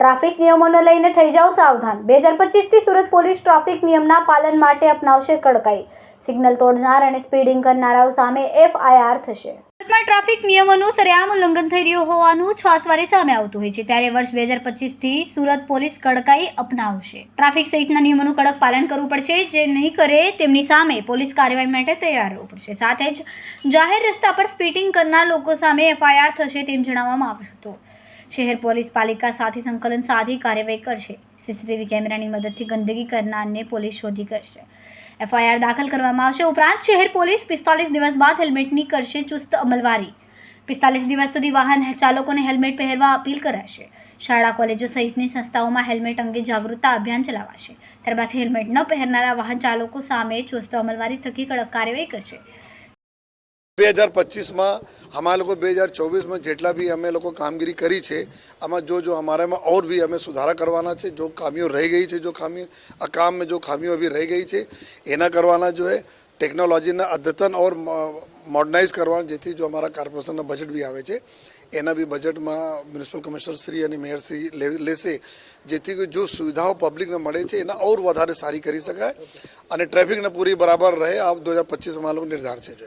Traffic નિયમોને લઈને થઈ જાઓ સાવધાન. બે હજાર પચીસથી સુરત પોલીસ ટ્રાફિક નિયમના પાલન માટે અપનાવશે કડકાઈ. સિગ્નલ તોડનાર અને સ્પીડિંગ કરનારાઓ સામે એફઆઈઆર થશે. ટ્રાફિક નિયમોનું સરેઆમ ઉલ્લંઘન થઈ રહ્યું હોવાનું છાસવારે સામે આવતું હોય છે. ત્યારે વર્ષ બે હજાર પચીસથી સુરત પોલીસ કડકાઈ અપનાવશે. ટ્રાફિક સહિતના નિયમોનું કડક પાલન કરવું પડશે. જે નહીં કરે તેમની સામે પોલીસ કાર્યવાહી માટે તૈયાર રહેવું પડશે. સાથે જ જાહેર રસ્તા પર સ્પીટિંગ કરનાર લોકો સામે એફઆઈઆર થશે તેમ જણાવવામાં આવ્યું હતું. શહેર પોલીસ પાલિકા સાથે સંકલન સાધી કાર્યવાહી કરશે. સીસીટીવી કેમેરાની મદદથી ગંદકી કરનારને પોલીસ શોધી કરશે એફઆઈઆર દાખલ કરવામાં આવશે. ઉપરાંત શહેર પોલીસ પિસ્તાલીસ દિવસ બાદ હેલ્મેટની કરશે ચુસ્ત અમલવારી. પિસ્તાલીસ દિવસ સુધી વાહન ચાલકોને હેલ્મેટ પહેરવા અપીલ કરાશે. શાળા, કોલેજો સહિતની સંસ્થાઓમાં હેલ્મેટ અંગે જાગૃતતા અભિયાન ચલાવાશે. ત્યારબાદ હેલ્મેટ ન પહેરનારા વાહન ચાલકો સામે ચુસ્ત અમલવારી થકી કડક કાર્યવાહી કરશે. બે હજાર પચીસમાં અમારા લોકો બે હજાર ચોવીસમાં જેટલા બી અમે લોકો કામગીરી કરી છે, આમાં જો જો અમારામાં ઓર બી અમે સુધારા કરવાના છે, જો ખામીઓ રહી ગઈ છે, જો ખામી આ કામમાં જો ખામીઓ બી રહી ગઈ છે, એના કરવાના જો એ ટેકનોલોજીના અદ્યતન ઓર મોડર્નાઇઝ કરવાના, જેથી જો અમારા કોર્પોરેશનના બજેટ બી આવે છે, એના બી બજેટમાં મ્યુનિસિપલ કમિશનર શ્રી અને મેયર શ્રી લેશે, જેથી જો સુવિધાઓ પબ્લિકને મળે છે, એના ઓર વધારે સારી કરી શકાય અને ટ્રાફિકને પૂરી બરાબર રહે, આ દો હજાર પચીસમાં લોકો નિર્ધાર છે, જો